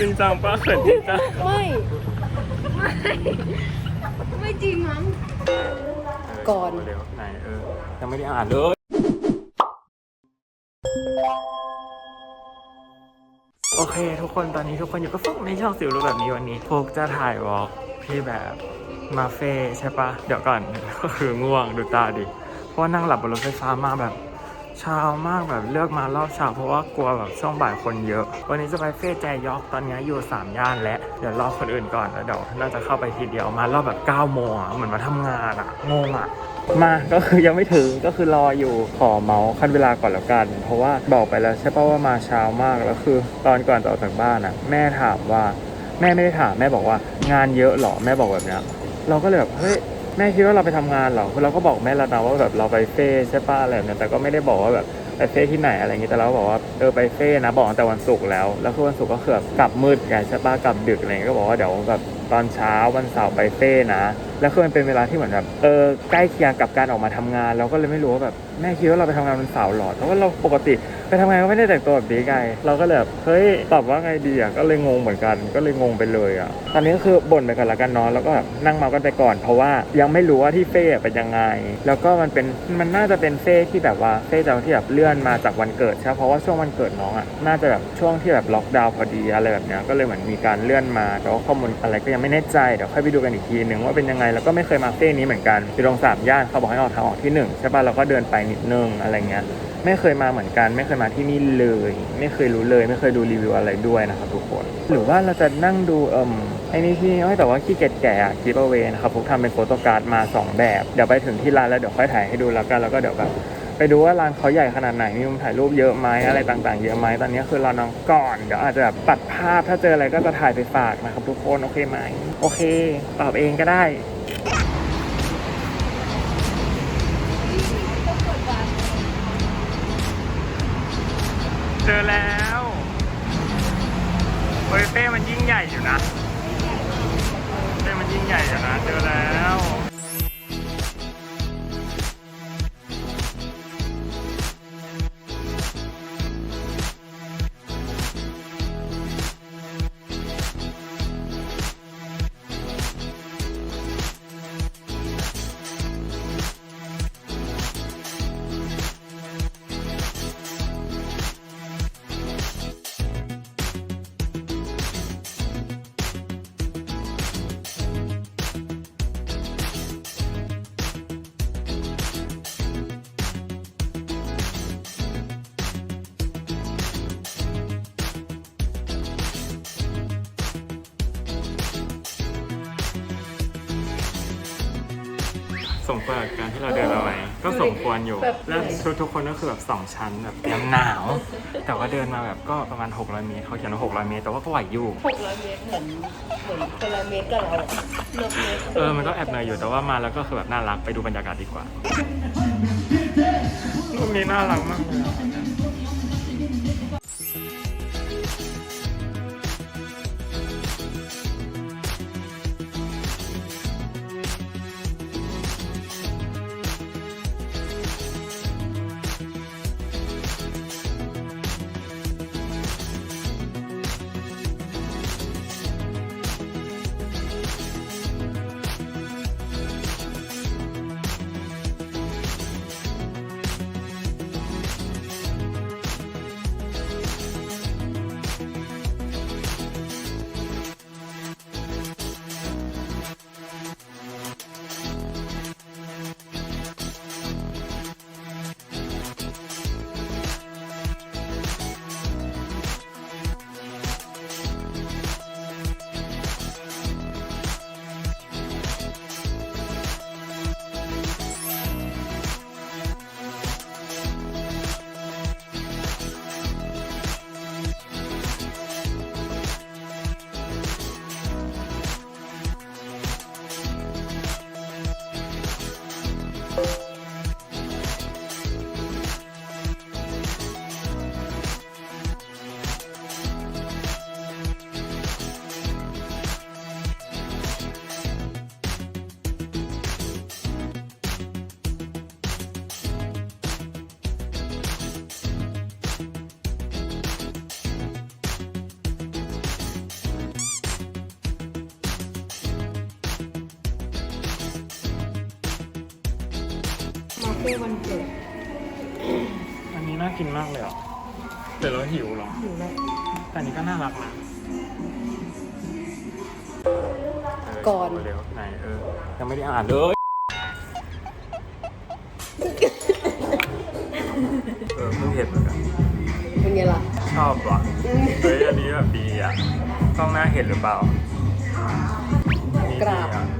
จริงจังป้าเขินจริงจังไม่ ไม่จริงมั้ง ก่อน เร็วไหนเออยังไม่ได้อ่านเลยโอเค ทุกคนตอนนี้ทุกคนอยู่กับฟุกในช่องสิวรู้แบบนี้วันนี้ฟุกจะถ่ายวอล์กที่แบบมาเฟ่ใช่ปะเดี๋ยวก่อน ก็คือง่วงดูตาดิ เพราะว่านั่งหลับบนรถไฟฟ้ามาแบบ เช้ามากแบบเลือกมารอบเช้าเพราะว่ากลัวแบบช่วงบ่ายคนเยอะ วันนี้จะไปเฟ่แจยอกตอนนี้อยู่สามย่านและเดี๋ยวรอคนอื่นก่อนแล้วเดี๋ยวน่าจะเข้าไปทีเดียวมารอบแบบ9ก้าโมงอะเหมือนมาทำงานอะงงอะมาก็คือยังไม่ถึงก็คือรออยู่ขอเมาส์ขั้นเวลาก่อนแล้วกัน เพราะว่าบอกไปแล้วใช่ปะว่ามาเช้ามากแล้วคือ ตอนก่อนจะออกจากบ้านอะแม่ถามว่าแม่ไม่ได้ถามแม่บอกว่างานเยอะเหรอแม่บอกแบบนี้เราก็เลยแบบเฮ้ย แม่คิดว่าเราไปทำงานเหรอเราก็บอกแม่เราวนะว่าแบบเราไปเฟ่ใช่ป้ะอะไรเนี่ยแต่ก็ไม่ได้บอกว่าแบบไปเฟ่ที่ไหนอะไรอย่างงี้แต่เราบอกว่าเออไปเฟ่นะบอกตั้งแต่วันศุกร์แล้ว แล้วคือวันศุกร์ก็เกือบกลับมืดไงใช่ป้ะกลับดึกอะไรเงี้ยก็บอกว่าเดี๋ยวแบบ ตอนเช้าวันเสาร์ไปเฟ่นะ แล้วคือมันเป็นเวลาที่เหมือนแบบเออใกล้เคียงกับการออกมาทำงาน เราก็เลยไม่รู้ว่าแบบแม่คิดว่าเราไปทำงานวันเสาร์หรอเพราะว่าเราปกติไปทำงานก็ไม่ได้แต่งตัวแบบนี้ไงเราก็เลยแบบเฮ้ยตอบว่าไงดีอะก็เลยงงเหมือนกันก็เลยงงไปเลยอะตอนนี้ก็คือบ่นไปก่อนละกันเนอนแล้วก็แบบนั่งเมากันไปก่อน เพราะว่ายังไม่รู้ว่าที่เฟ่เป็นยังไง แล้วก็มันเป็นมันน่าจะเป็นเฟ่ที่แบบว่าเฟ่จากที่แบบเลื่อนมาจากวันเกิดใช่เพราะว่าช่วงวันเกิดน้องอะน่าจะแบบช่วงที่แบบล็อกดาวน์พอดีอะไรแบบเนี้ยก็เลยเหมือนมีการเลื่อนมาแต่ว่าข้อมูลอะไรก็ยังไม่แน่ใจเดี๋ยวค่อยไปดูกันอีกทีหนึ่งว่าเป็นยังไงแล้วก็ไม่เคยมาเฟ่นี้เหมือนกันอยู่ตรงสามย่านเขาบอกให้ออกทางออกที่หนึ่งใช่ป่ะเราก็เดินไปนิดนึงอะไรเงี้ยไม่เคยมาเหมือนกัน ไม่เคยมาที่นี่เลย ไม่เคยรู้เลย ไม่เคยดูรีวิวอะไรด้วยนะครับทุกคน หรือว่าเราจะนั่งดูเอ่มไอ้นี่ที่อ้ยแต่ว่าขี้เกียจแก่อะกิฟต์เอาไว้นะครับผมทำเป็นโฟโต้การ์ดมาสองแบบ เดี๋ยวไปถึงที่ร้านแล้วเดี๋ยวค่อยถ่ายให้ดูแล้วกันแล้วก็เดี๋ยวแบบ ไปดูว่าร้านเขาใหญ่ขนาดไหนมีมุมถ่ายรูปเยอะไหมอะไรต่างๆ เยอะไหมตอนนี้คือเรอน้องก่อนเดี๋ยวอาจจะแบบตัดภาพถ้าเจออะไรก็จะถ่ายไปฝากนะครับทุกคนโอเคไหมโอเค ตอบเองก็ได้เจอแล้วเฮ้ยเป้มันยิ่งใหญ่อยู่นะ เป้มันยิ่งใหญ่อยู่นะ เจอแล้ว สมควรกับการที่เราเดินมาไหมก็สมควรอยู่แบบแล้วทุกทุกคนก็คือแบบสองชั้นแบบยังหนาว แต่ว่าเดินมาแบบก็ประมาณ 600 เมตรเขาเขียนว่า600 เมตร แต่ว่าก็ไหวอยู่หกร้อยเมตรเหมือนเหมือนคนละเมตรกับเราอะเลือกเมตรเออมันก็แอบเหนื่อยอยู่แต่ว่ามาแล้วก็คือแบบน่ารักไปดูบรรยากาศดีกว่ารูปนี้น่ารักมากเลย you อะฟ่วันเกิดอันนี้น่ากินมากเลยอะแต่เราหิวเหรอ อยู่แล้วแต่อันนี้ก็น่ารักนะเก่อน เร็วไหนเออ ยังไม่ได้อ่านเลย เออเพิ่งเห็นเหมือนกัน เป็นไงล่ะ ชอบว่ะเฮ้ยอันนี้แบบดีอะกล้องหน้าเห็นหรือเปล่าอันนี้กราบดีอะ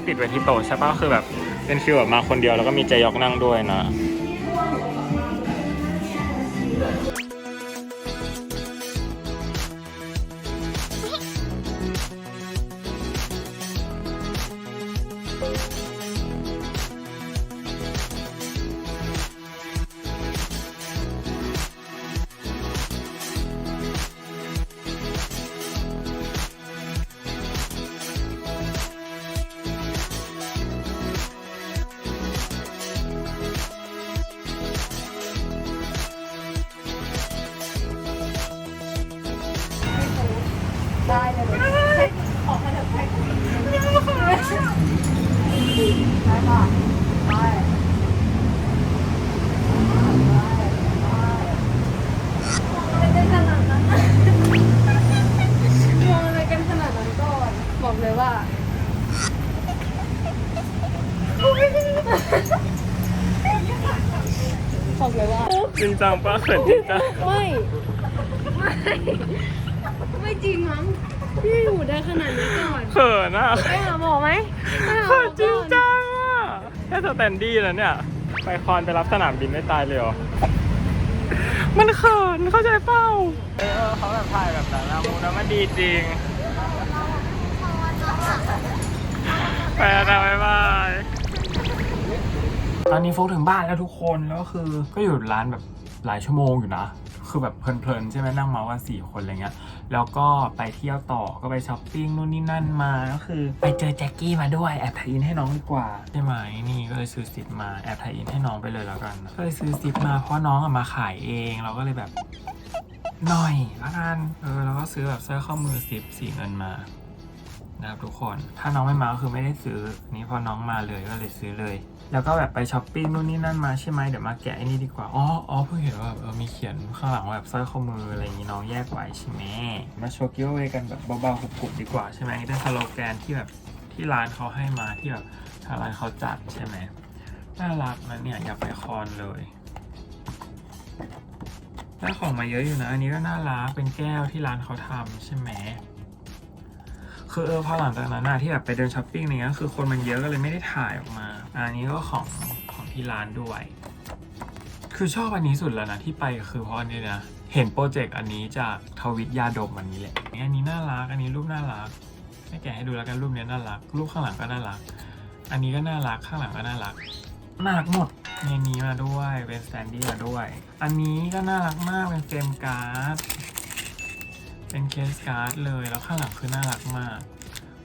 เขาติดไว้ที่โต๊ะใช่ปะคือแบบเป็นฟิลแบบมาคนเดียวแล้วก็มีเจยอกนั่งด้วยนะ เลยว่าบอกเลยว่าจริงจังปะเขินจริงจังไม่ไม่ ไม่ จริงมั้งพี่อยู่ได้ขนาดนี้ก่อนเขินอะไปหาหมอไหมไปหาหมเขิอนจริงก่อนจังอะแค่ สแตนดี้แล้วเนี่ย ไปคอนไปรับสนามบินไม่ตายเลยเหรอ มันเขินเข้าใจเปล่าเออเขาแบบถ่ายแบบนั้นนะมูนะมันดีจริง ไปแล้วนะบ๊ายบาย ตอนนี้โฟกถึงบ้านแล้วทุกคนแล้วก็คือก็อยู่ร้านแบบหลายชั่วโมงอยู่นะ คือแบบเพลินๆใช่ไหมนั่งเมาว่าสี่คนอะไรเงี้ย แล้วก็ไปเที่ยวต่อก็ไปช้อปปิ้งนู่นนี่นั่นมาก็คือไปเจอแจ็คกี้มาด้วยแอบถ่ายอินให้น้องดีกว่าใช่ไหมนี่ก็เลยซื้อสิปมาแอบถ่ายอินให้น้องไปเลยแล้วกันก็เลยซื้อสิปมาเพราะน้องอะมาขายเองเราก็เลยแบบหน่อยละกันเออเราก็ซื้อแบบเสื้อข้อมือสิปสีเงินมา นะครับทุกคน ถ้าน้องไม่มาก็คือไม่ได้ซื้อนี่พอน้องมาเลยก็เลยซื้อเลย แล้วก็แบบไปช้อปปิ้งนู่นนี่นั่นมาใช่ไหมเดี๋ยวมาแกะไอ้นี่ดีกว่า อ๋ออ๋อเพิ่งเห็นว่าแบบเออมีเขียนข้างหลังว่าแบบสร้อยข้อมืออะไรอย่างงี้น้องแยกไว้ใช่ไหมมาโชว์กิฟต์เวกันแบบเบาๆกรุบๆดีกว่าใช่ไหมนี่เป็นสโลแกนที่แบบที่ร้านเขาให้มาที่แบบทางร้านเขาจัดใช่ไหมน่ารักนะเนี่ยอยากไปคอนเลยได้ของมาเยอะอยู่นะ อันนี้ก็น่ารักเป็นแก้วที่ร้านเขาทำใช่ไหม คือเออพอหลังจากนั้นนะที่แบบไปเดินช้อปปิ้งอะไรเงี้ยคือคนมันเยอะก็เลยไม่ได้ถ่ายออกมา อันนี้ก็ของของที่ร้านด้วย คือชอบอันนี้สุดแล้วนะที่ไปคือเพราะอันนี้นะเห็นโปรเจกต์อันนี้จากทวิตยาดมอันนี้แหละอันนี้น่ารักอันนี้รูปน่ารักให้แกะให้ดูแล้วกันรูปนี้น่ารัก รูปข้างหลังก็น่ารัก อันนี้ก็น่ารักข้างหลังก็น่ารักน่ารักหมดในนี้มาด้วยเป็นสแตนดี้มาด้วย อันนี้ก็น่ารักมากเป็นเฟรมการ์ด เป็นเคสการ์ดเลยแล้วข้างหลังคือน่ารักมาก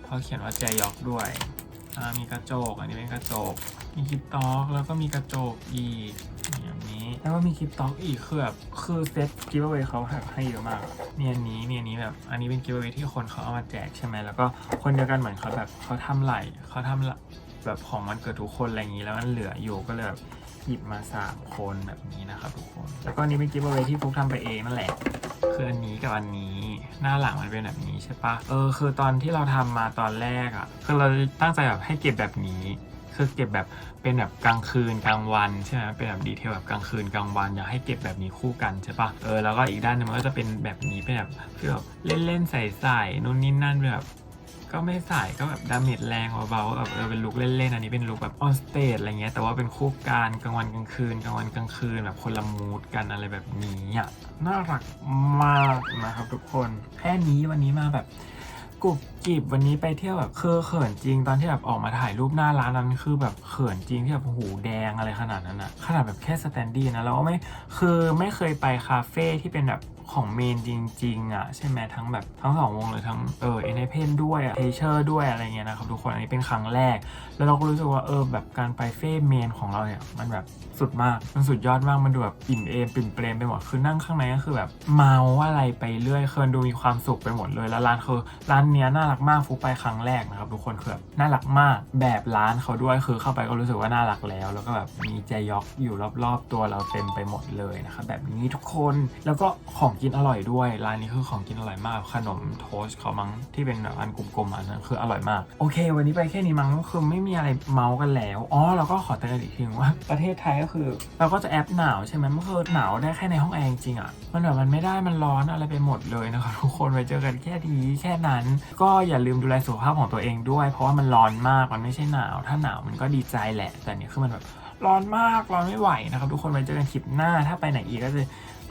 เพราะเขียนว่าแจยอกด้วยมีกระจก อันนี้เป็นกระจก มีคลิปต็อกแล้วก็มีกระจกอีกอย่างนี้แล้วก็มีคลิปต็อกอีกคือแบบคือเซตกิฟต์เวเขาให้เยอะมากเนี่ยนี้เนี่ยนี้แบบอันนี้เป็นกิฟต์เวที่คนเขาเอามาแจกใช่ไหมแล้วก็คนเดียวกันเหมือนเขาแบบเขาทำไหลเขาทำแบบของมันเกิดทุกคนอะไรอย่างนี้แล้วมันเหลืออยู่ก็เลยแบบ หยิบมาสามคนแบบนี้นะครับทุกคน แล้วก็อันนี้เป็นกิฟต์เวที่ฟุกทำไปเองนั่นแหละ คืออันนี้กับอันนี้หน้าหลังมันเป็นแบบนี้ใช่ปะเออคือตอนที่เราทำมาตอนแรกอะ่ะคือเราตั้งใจแบบให้เก็บแบบนี้คือเก็บแบบเป็นแบบกลางคืนกลางวันใช่ไหมเป็นแบบดีเทลแบบกลางคืนกลางวันอยากให้เก็บแบบนี้คู่กันใช่ปะเออแล้วก็อีกด้านนึงมันก็จะเป็นแบบนี้เป็นแบบคือแบบเล่นๆใส่ๆนู่นนี่นั่นแบบ ก็ไม่ใส่ก็แบบดาเมจแรงเบาๆแบบเออเป็นลุคเล่นๆอันนี้เป็นลุคแบบออนสเตจอะไรเงี้ยแต่ว่าเป็นคู่กันกลางวันกลางคืนกลางวันกลางคืนแบบคนละมูดกันอะไรแบบนี้อะน่ารักมากนะครับทุกคนแค่นี้วันนี้มาแบบกรุบกิบวันนี้ไปเที่ยวแบบคือเขินจริงตอนที่แบบออกมาถ่ายรูปหน้าร้านนั้นคือแบบเขินจริงที่แบบหูแดงอะไรขนาดนั้นอะขนาดแบบแค่สแตนดี้นะแล้วก็ไม่คือไม่เคยไปคาเฟ่ที่เป็นแบบของเมนจริง ๆ อะ ใช่ไหมทั้งแบบทั้งสองวงเลยทั้งเออเอเนเพนด้วยอะเทเชอร์ด้วยอะไรเงี้ยนะครับทุกคนอันนี้เป็นครั้งแรก แล้วเราก็รู้สึกว่าเออแบบการไปเฟ่เมนของเราเนี่ยมันแบบสุดมากมันสุดยอดมากมันดูแบบอิ่มเอมปิ่มเปรมไปหมดคือนั่งข้างในก็คือแบบเมาอะไรไปเรื่อยเคือมันดูมีความสุขไปหมดเลยแล้วร้านคือร้านเนี้ยน่ารักมากฟุกไปครั้งแรกนะครับทุกคนคือแบบน่ารักมากแบบร้านเขาด้วยคือเข้าไปก็รู้สึกว่าน่ารักแล้ว แล้วก็แบบมีใจยอกอยู่รอบๆตัวเราเต็มไปหมดเลยนะครับแบบนี้ทุกคนแล้วก็ของกินอร่อยด้วย ร้านนี้คือของกินอร่อยมาก ขนมโทสเขามั้งที่เป็นแบบอันกลมๆอันนั้นคืออร่อยมาก โอเค วันนี้ไปแค่นี้มั้งคือไม่มีอะไรเมาส์กันแล้ว อ๋อเราก็ขอเตือนอีกทีว่า ประเทศไทยก็คือ เราก็จะแอปหนาวใช่ไหมมันคือหนาวได้แค่ในห้องแอร์จริงอะ มันแบบมันไม่ได้มันร้อนอะไรไปหมดเลยนะครับทุกคนไปเจอกันแค่ดีแค่นั้น ก็อย่าลืมดูแลสุขภาพของตัวเองด้วย เพราะว่ามันร้อนมากมันไม่ใช่หนาว ถ้าหนาวมันก็ดีใจแหละ แต่เนี่ยคือมันแบบร้อนมากร้อนไม่ไหวนะครับทุกคนไปเจอกันคลิปหน้าถ้าไปไหนอีกก็จะ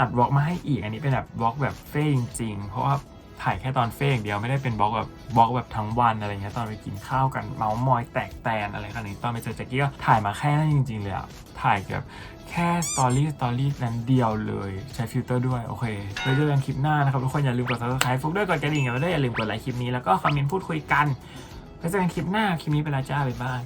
อัดวอล์กมาให้อีกอันนี้เป็นแบบวอล์กแบบเฟ่จริงๆ เพราะว่าถ่ายแค่ตอนเฟ่อย่างเดียวไม่ได้เป็นบล็อกแบบบล็อกแบบทั้งวันอะไรเงี้ยตอนไปกินข้าวกันเมาส์มอยแตกแตนอะไรขนาดนี้ตอนไปเจอแจ็คกี้ก็ถ่ายมาแค่นั้นจริง ๆ เลยอะถ่ายแบบแค่สตอรี่สตอรี่นั้นเดียวเลยใช้ฟิลเตอร์ด้วย โอเคไว้เจอกันคลิปหน้านะครับ ทุกคนอย่าลืมกด subscribe ฟุกด้วยกดกระดิ่งกันไว้ด้วยอย่าลืมกดไลค์คลิปนี้แล้วก็คอมเมนต์พูดคุยกันไว้เจอกันคลิปหน้าคลิปนี้ไปและจ้าบ๊ายบาย